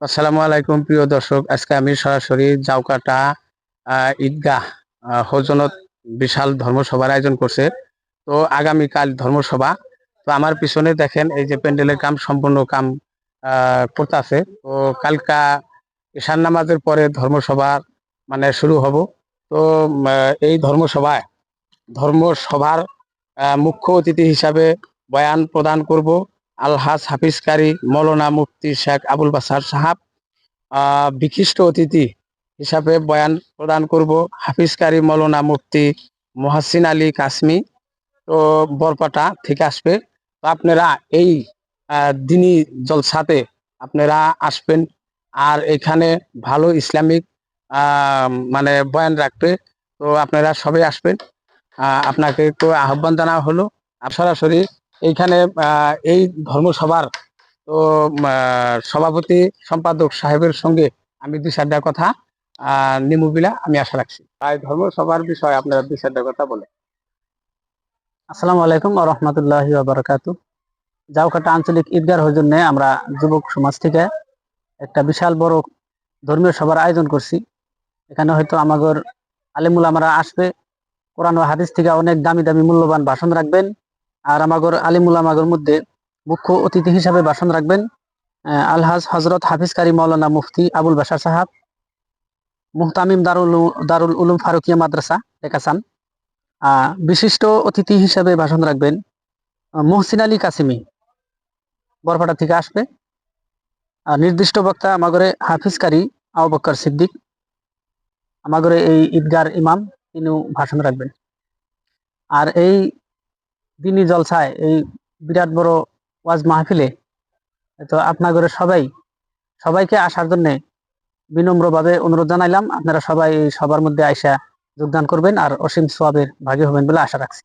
আসসালামু আলাইকুম, প্রিয় দর্শক। আজকে আমি সরাসরি জাউকাটা ঈদগাহ হজনত বিশাল ধর্মসভার আয়োজন করছে। তো আগামীকাল ধর্মসভা। তো আমার পিছনে দেখেন, এই যে প্যান্ডেলের কাম, সম্পূর্ণ কাম করতেছে তো কালকা ঈশান নামাজের পরে ধর্মসভা মানে শুরু হব। তো এই ধর্মসভায় ধর্মসভার মুখ্য অতিথি হিসাবে বয়ান প্রদান করব। আলহাজ হাফিজ কারি মৌলানা মুফতি শেখ আবুল বাসার সাহাব বিশিষ্ট অতিথি হিসাবে বয়ান প্রদান করব হাফিজ কারি মৌলানা মুফতি মহাসিন আলী কাসমি। তো বরপাটা থেকে আসবে। তো আপনারা এই আহ, দিনী জলসাতে আপনারা আসবেন। আর এখানে ভালো ইসলামিক মানে বয়ান রাখবে। তো আপনারা সবাই আসবেন। আপনাকে তো আহ্বান জানা হলো। সরাসরি এইখানে এই ধর্মসভার, তো সভাপতি সম্পাদক সাহেবের সঙ্গে আমি দুই চারটা কথা নিমুবিলা আমি আশা রাখছি। তাই ধর্মসভার বিষয়ে আপনারা দুই চারটা কথা বলে আসসালামু আলাইকুম রহমতুল্লাহ বারাকাত জাউকাটা আঞ্চলিক ঈদগার জন্য আমরা যুবক সমাজ থেকে একটা বিশাল বড় ধর্মীয় সভার আয়োজন করছি। এখানে হয়তো আমাগর আলিমুল আমরা আসবে, কোরআন ও হাদিস থেকে অনেক দামি দামি মূল্যবান ভাষণ রাখবেন। আর আমাগর আলিমুল আমাগর মধ্যে মুখ্য অতিথি হিসাবে ভাষণ রাখবেন আলহাজ হজরত হাফিজ কারি মৌলানা মুফতি আবুল বাসার সাহাব মুহতামিম দারুল দারুল উলুম ফারুকিয়া মাদ্রাসা আহ, বিশিষ্ট অতিথি হিসাবে ভাষণ রাখবেন মহসিন আলী কাসিমি। বরপাটা থেকে আসবে। আর নির্দিষ্ট বক্তা আমাগরে হাফিজ কারি আবু সিদ্দিক। আমাগরে এই ঈদগার ইমাম তিনিও ভাষণ রাখবেন। আর এই দিনী জলসায় এই বিরাট বড় ওয়াজ মাহফিলে, তো আপনাগরে সবাই, সবাইকে আসার জন্য বিনম্রভাবে অনুরোধ জানাইলাম। আপনারা সবাই সবার মধ্যে আইসা যোগদান করবেন আর অসীম সোয়াবের ভাগে হবেন বলে আশা রাখছি।